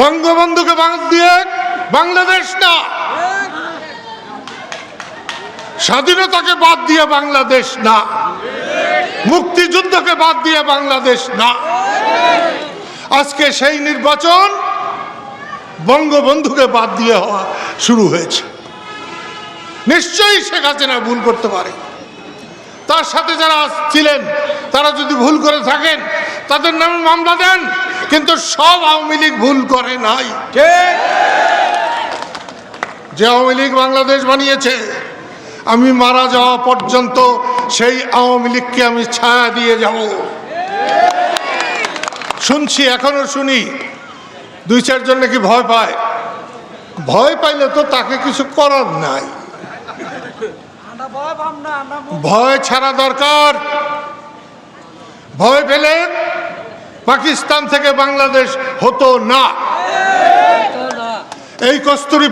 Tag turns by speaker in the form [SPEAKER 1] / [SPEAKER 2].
[SPEAKER 1] বঙ্গবন্ধুকে বাদ দিয়ে বাংলাদেশ না। স্বাধীনতাকে বাদ দিয়ে বাংলাদেশ না। মুক্তিযুদ্ধকে বাদ দিয়ে বাংলাদেশ না। আজকে সেই নির্বাচন বঙ্গবন্ধুকে বাদ দিয়ে হওয়া শুরু হয়েছে। নিশ্চয়ই শেখ হাসিনা ভুল করতে পারে। তার সাথে যারা ছিলেন, তারা যদি ভুল করে থাকেন, তাদের নামে মামলা দেন কিন্তু সব আওয়ামী লীগ ভুল করে নাই। যে আওয়ামী লীগ বাংলাদেশ বানিয়েছে আমি মারা যাওয়া পর্যন্ত সেই আওয়ামী লীগকে আমি ছায়া দিয়ে যাব। শুনছি এখনও শুনি। দুই চারজন নাকি ভয় পায়। ভয় পাইলে তো তাকে কিছু করার নাই। ভয় ছাড়া দরকার। ভয় পেলে পাকিস্তান থেকে বাংলাদেশ হতো না। এই কস্তুরি